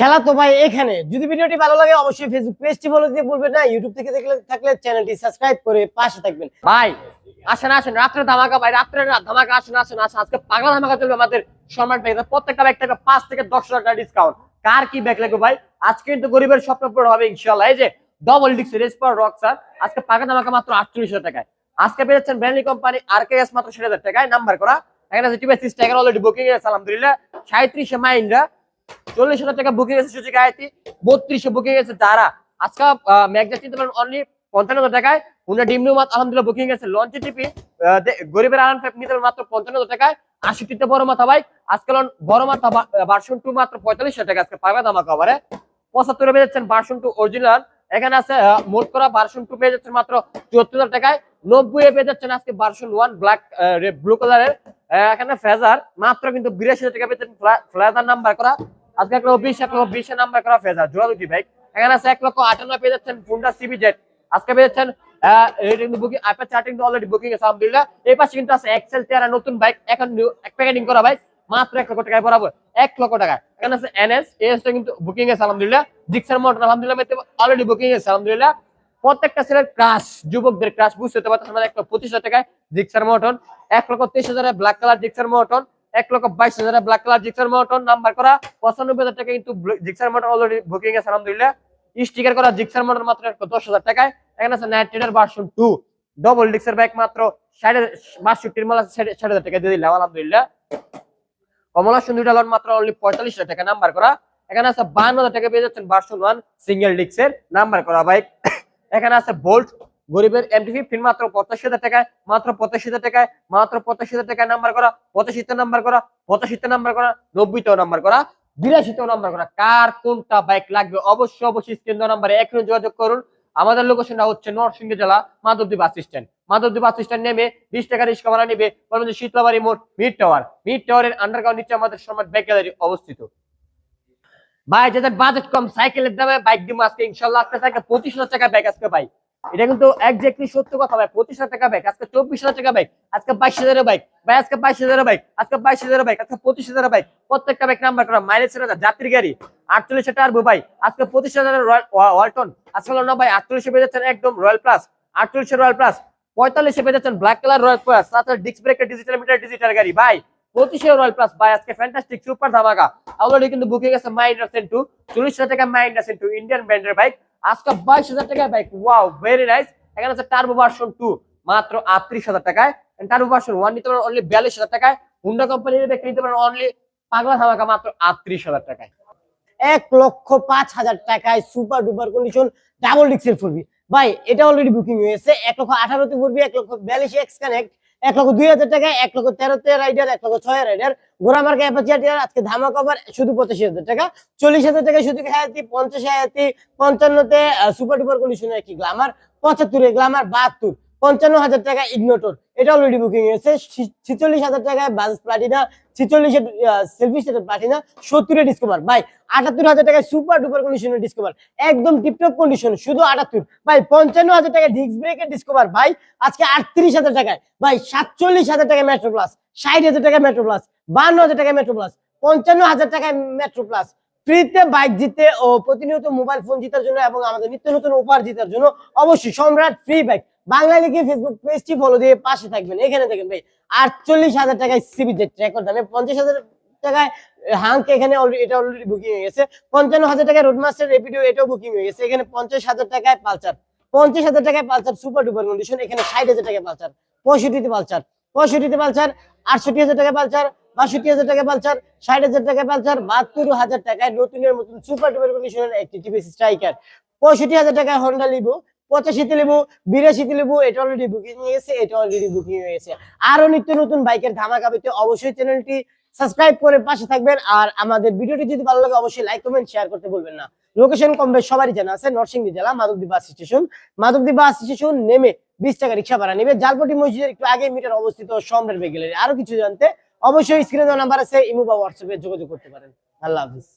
খেলা তো ভাই এখানে। যদি ভিডিওটি ভালো লাগে, অবশ্যই ফেসবুক পেজটি ফলো দিয়ে বলবেন না। ইউটিউব থেকে দেখলে, থাকলে চ্যানেলটি সাবস্ক্রাইব করে পাশে থাকবেন। ভাই, আসেন আসেন, রাত্রে ধামাকা, ভাই, রাত্রে ধামাকা, আসেন আসেন আসেন। আজকে পাগলা ধামাকা চলবে আমাদের সম্রাট ব্যাগ প্রত্যেকটা ব্যাগ থেকে পাঁচ থেকে দশ টাকা ডিসকাউন্ট কার কি ব্যাগ লাগবে ভাই? আজকে কিন্তু গরিবের স্বপ্ন পূরণ হবে ইনশাল্লাহ এই যে ডবল ডিক্স রেসপার রক্সার আজকে পাগলা ধামাকা মাত্র আটচল্লিশ হাজার টাকায়। আজকে পেয়েছেন ব্র্যান্ডলি কোম্পানি আর কে এস মাত্র ষাট হাজার টাকায়। নাম্বার করা। এখানে টিভি সিক্স অলরেডি বুকিং আছে, আলহামদুলিল্লাহ। সাঁত্রিশে মাইন্ডা চল্লিশ হাজার টাকা বুকিং আছে সুযোগ আয়তি বত্রিশে বুকিং আছে যারা, আজকে ম্যাগজা চিনতে পারেন অনলি পঞ্চান্ন টাকায়। উনি ডিমনু মাত, আলহামদুলিল্লাহ বুকিং আছে লঞ্চ টিপি গরিবের আরাম নিতে মাত্র পঞ্চান্ন হাজার টাকায়। আশিটিতে বড় মাথা ভাই, আজকে লন, বড় মাথা ভার্সন টু মাত্র পঁয়তাল্লিশ টাকা আজকে পাবে দামা কভারে পঁচাত্তরে পেয়ে যাচ্ছেন ভার্সন টু অরিজিনাল এখানে আছে মোট করা ভার্সন টু পেয়ে যাচ্ছেন মাত্র চুয়াত্তর হাজার টাকায়। নব্বই পেয়ে যাচ্ছেন আজকে ভার্সন ওয়ান ব্ল্যাক ব্লু কালারের এখানে ফেজার মাত্র কিন্তু বিরাশি হাজার টাকা পেয়েছেন ফ্লেজার নাম্বার করা। আজকে এক লক্ষ বিশ, এক লক্ষ বিশের নাম্বার করা ফেজার, জোড়া দুটি বাইক এখানে আছে এক লক্ষ আটান্ন পেয়ে যাচ্ছেন হুন্ডা সিবি জেট আজকে পেয়ে যাচ্ছেন নতুন বাইক এখন বাইক মাত্র এক লক্ষ টাকায় বরাবর এক লক্ষ আছে কিন্তু বুকিং জিক্সার অলরেডি বুকিং প্রত্যেকটা ছেলের ক্রাশ যুবকদের ক্রাশ বুঝতে পারতেছেন মানে এক লক্ষ পঁচিশ হাজার টাকায় জিক্সার এক লক্ষ তেইশ হাজারে ব্ল্যাক কালার জিক্সার মোটন এক লক্ষ বাইশ হাজারে black colour Gixxer monotone number করা পঁচানব্বই হাজার টাকা কিন্তু জিক্সার মোটর অলরেডি বুকিং আছে, আলহামদুলিল্লাহ। স্টিকার করা জিক্সার মোটর মাত্র এক দশ হাজার টাকায়। এখানে আছে Knight Trader version two double ডিক্সের bike মাত্র ষাট বাষট্টির মাল আছে ষাট হাজার টাকা দিয়ে দিলাম, আলহামদুলিল্লাহ। কমলা সুন্দরীটা লন মাত্র অনলি পঁয়তাল্লিশ হাজার টাকা নাম্বার করা। এখানে আছে বান্ন হাজার টাকা পেয়ে যাচ্ছেন ভার্সন ওয়ান সিঙ্গেল ডিক্সের নাম্বার করা বাইক এখানে আছে বোল্ট গরিবের এমটি ফিফটিন মাত্র পঁচাশি হাজার টাকায়, মাত্র পঁচাশি হাজার টাকায়, মাত্র পঁচাশি হাজার টাকায় নাম্বার করা, পঁচাশিতে নাম্বার করা, পঁচাশিতে নাম্বার করা, নব্বইতেও নাম্বার করা, বিরাশিতেও নাম্বার করা। কার কোনটা বাইক লাগবে? অবশ্যই অবশ্যই স্ক্রিন নাম্বারে এখনই যোগাযোগ করুন। আমাদের লোকেশনটা হচ্ছে নরসিংহ জেলা, Madhabdi bus stand Madhabdi bus stand নেমে বিশ টাকা রিক্সা ভাড়া নেবে। যে শীতলাবাড়ি মোড় মিড টাওয়ার মিড টাওয়ারের আন্ডারগ্রাউন্ড নিচে আমাদের সম্রাট বাইক গ্যালারি অবস্থিত। ভাই, যাদের বাজেট কম, সাইকেলের দামে বাইক দিব আজকে, ইনশাল্লাহ আজকে থেকে পঁচিশ হাজার টাকা বাইক আজকে ভাই এটা কিন্তু একজাক্টলি সত্য কথা ভাই। পঁচিশ হাজার টাকা বাইক আজকে চব্বিশ হাজার টাকা বাইক আজকে বাইশ হাজারের বাইক ভাই, আজকে বাইশ হাজারের বাইক আজকে বাইশ হাজারের বাইক আজকে পঁচিশ হাজারের বাইক প্রত্যেকটা বাইক নাম্বার করা মাইলেজ যাত্রী গাড়ি, আটচল্লিশ টার্বো ভাই। আজকে পঁচিশ হাজারের ওয়ালটন আজকে না ভাই, আটচল্লিশে পেয়ে যাচ্ছেন একদম রয়্যাল প্লাস আটচল্লিশে রয়্যাল প্লাস পঁয়তাল্লিশে পেয়ে যাচ্ছেন ব্ল্যাক কালার রয়্যাল প্লাস তাছাড়া ডিস্ক ব্রেকের ডিজিটাল মিটার ডিজিটাল গাড়ি। ভাই পঁচিশে রয়্যাল প্লাস ভাই, আজকে ফ্যান্টাস্টিক সুপার ধামাকা। অলরেডি কিন্তু বুকিং আছে মাইন্ডার সেন্টু চল্লিশ হাজার টাকা মাইন্ডার সেন্টু ইন্ডিয়ান ব্র্যান্ডের বাইক আজকে বাইশ হাজার টাকা বাইক ওয়াও ভেরি নাইস এখানে আছে টার্বো ভার্সন টু মাত্র আটত্রিশ হাজার টাকায়। টার্বো ভার্সন ওয়ান নিতে পারেন অনলি বিয়াল্লিশ হাজার টাকায়। হুন্ডা কোম্পানির বাইক নিতে পারেন অনলি পাগলা ধামাকা, মাত্র আটত্রিশ হাজার টাকায়। এক লক্ষ পাঁচ হাজার টাকায় সুপার ডুপার কন্ডিশন ডাবল ডিক্সের ফুরবি ভাই, এটা অলরেডি বুকিং হয়েছে এক লক্ষ আঠারোতে ফুরবি এক লক্ষ বিয়াল্লিশ এক্স কানেক্ট এক লক্ষ দুই হাজার টাকা, এক লক্ষ তেরোতে রাইডার এক লক্ষ ছয় রাইডার গোড়া মার্কা অ্যাপাচিয়ার আজকে ধামা কভার শুধু পঁচাশি হাজার টাকা। চল্লিশ হাজার টাকা শুধু হায়াতি, পঞ্চাশ হায়াতি, পঞ্চান্নতে সুপার ডুপার কন্ডিশনের একটি গ্লামার পঁচাত্তরে গ্লামার বাহাত্তর। পঞ্চান্ন হাজার টাকা ইগনোটর। এটা অলরেডি বুকিং হয়েছে ছিচল্লিশ হাজার টাকায় বাস প্লাটিনা, ছিচল্লিশে সেলফি সেটের প্লাটিনা, সত্তরে ডিসকভার ভাই, আটাত্তর হাজার টাকায় সুপার ডুপার কন্ডিশনের ডিসকভার একদম টিপটপ কন্ডিশন শুধু আটাত্তর। ভাই, পঞ্চান্ন হাজার টাকায় ডিস্ক ব্রেকের ডিসকভার ভাই, আজকে আটত্রিশ হাজার টাকায়। ভাই, সাতচল্লিশ হাজার টাকায় মেট্রো প্লাস ষাট হাজার টাকায় মেট্রো প্লাস বান্ন হাজার টাকায় মেট্রো প্লাস পঞ্চান্ন হাজার টাকায় মেট্রো প্লাস ফ্রিতে বাইক জিতে ও প্রতিনিয়ত মোবাইল ফোন জিতার জন্য এবং আমাদের নিত্য নতুন উপহার জিতার জন্য অবশ্যই সম্রাট ফ্রি বাইক বাংলা লিখে ফেসবুক পেজটি ফলো দিয়ে পাশে থাকবেন এখানে দেখেন ভাই আটচল্লিশ হাজার টাকায় সিবি জেট রেকর্ড দামে পঞ্চাশ হাজার টাকায় হাঙ্ক এখানে এটা অলরেডি বুকিং হয়ে গেছে পঞ্চান্ন হাজার টাকায় রোডমাস্টার রেপিডিও এটাও বুকিং হয়ে গেছে এখানে পঞ্চাশ হাজার টাকায় পালচার পঞ্চাশ হাজার টাকায় পালচার সুপার ডুপার কন্ডিশন এখানে ষাট হাজার টাকায় পালচার পঁয়ষট্টিতে পালচার পঁয়ষট্টিতে পালচার আটষট্টি হাজার টাকা পালচার বাষট্টি হাজার টাকা পালচার ষাট হাজার টাকা পালচার বাহাত্তর হাজার টাকায় নতুনের মতন সুপার ডুপার কন্ডিশনের একটি টিভিএস স্ট্রাইকার পঁয়ষট্টি হাজার টাকায় হন্ডা লিবু পঁচাশিতে লেবু, বিরাশিতে লেবু, এটা অলরেডি বুকিং হয়ে গেছে, এটা অলরেডি বুকিং হয়ে গেছে। আরও নিত্য নতুন বাইকের ধামাকা পেতে অবশ্যই চ্যানেলটি সাবস্ক্রাইব করে পাশে থাকবেন, আর আমাদের ভিডিওটি যদি ভালো লাগে, অবশ্যই লাইক কমেন্ট শেয়ার করতে বলবেন না। লোকেশন কম বেশ সবারই জানা আছে, নরসিংদী জেলা, Madhabdi bus station. Madhabdi bus station নেমে বিশ টাকা রিক্সা ভাড়া নেবে। জালপটি মসজিদের একটু আগে মিটার অবস্থিত সম্রাট বেগেলের আরও কিছু জানতে অবশ্যই স্ক্রিনে দেওয়া নাম্বার আছে, ইমু বা হোয়াটসঅ্যাপে যোগাযোগ করতে পারেন। আল্লাহ হাফিজ।